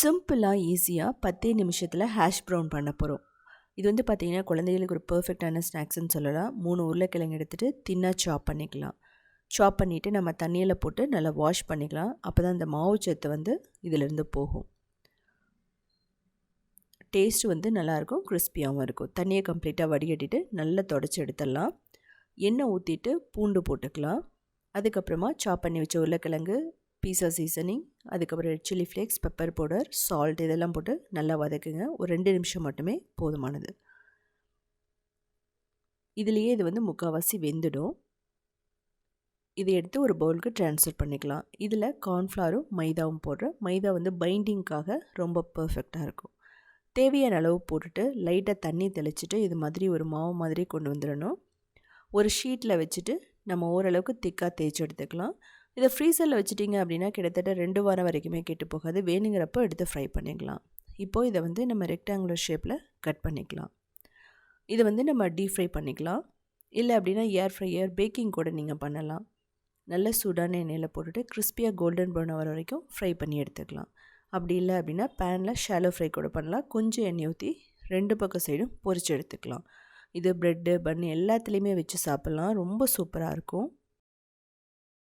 சிம்பிளாக ஈஸியாக பத்தே நிமிஷத்தில் ஹேஷ் ப்ரௌன் பண்ண போகிறோம் இது வந்து பார்த்திங்கன்னா குழந்தைகளுக்கு ஒரு பர்ஃபெக்டான ஸ்நாக்ஸ்ன்னு சொல்லலாம். மூணு உருளைக்கிழங்கு எடுத்துகிட்டு தின்னாக சாப் பண்ணிக்கலாம். சாப் பண்ணிவிட்டு நம்ம தண்ணியில் போட்டு நல்லா வாஷ் பண்ணிக்கலாம். அப்போ தான் அந்த மாவு சத்து வந்து இதிலேருந்து போகும். டேஸ்ட் வந்து நல்லாயிருக்கும் கிறிஸ்பியாகவும் இருக்கும். தண்ணியை கம்ப்ளீட்டாக வடிகட்டிட்டு நல்லா தொடச்சி எடுத்துடலாம். எண்ணெய் ஊற்றிட்டு பூண்டு போட்டுக்கலாம். அதுக்கப்புறமா சாப் பண்ணி வச்ச உருளைக்கிழங்கு பீஸா சீசனிங் அதுக்கப்புறம் red chilli flakes pepper powder salt இதெல்லாம் போட்டு நல்லா வதக்குங்க. ஒரு ரெண்டு நிமிஷம் மட்டுமே போதுமானது. இதுலேயே இது வந்து முக்கால்வாசி வெந்துடும். இதை எடுத்து ஒரு பவுலுக்கு ட்ரான்ஸ்ஃபர் பண்ணிக்கலாம். இதில் கார்ன்ஃப்ளவரும் மைதாவும் போடுறேன் மைதா வந்து பைண்டிங்க்காக ரொம்ப பர்ஃபெக்டாக இருக்கும். தேவையான அளவு போட்டுட்டு லைட்டாக தண்ணி தெளிச்சிட்டு இது மாதிரி ஒரு மாவு மாதிரி கொண்டு வந்துடணும். ஒரு ஷீட்டில் வச்சுட்டு நம்ம ஓரளவுக்கு திக்காக தேய்ச்சி எடுத்துக்கலாம். இதை ஃப்ரீசரில் வச்சுட்டிங்க அப்படின்னா கிட்டத்தட்ட ரெண்டு வாரம் வரைக்குமே கெட்டு போகாது. வேணுங்கிறப்போ எடுத்து ஃப்ரை பண்ணிக்கலாம். இப்போது இதை வந்து நம்ம ரெக்டாங்குலர் ஷேப்பில் கட் பண்ணிக்கலாம். இதை வந்து நம்ம டீப் ஃப்ரை பண்ணிக்கலாம். இல்லை அப்படின்னா ஏர் ஃப்ரையர் பேக்கிங் கூட நீங்கள் பண்ணலாம். நல்ல சூடான எண்ணெயில் போட்டுட்டு கிறிஸ்பியாக கோல்டன் ப்ரௌன் வர வரைக்கும் ஃப்ரை பண்ணி எடுத்துக்கலாம். அப்படி இல்லை அப்படின்னா பேனில் ஷாலோ ஃப்ரை கூட பண்ணலாம். கொஞ்சம் எண்ணெய் ஊற்றி ரெண்டு பக்கம் சைடும் பொரிச்சு எடுத்துக்கலாம். இது ப்ரெட்டு பன் எல்லாத்துலேயுமே வச்சு சாப்பிட்லாம். ரொம்ப சூப்பராக இருக்கும்.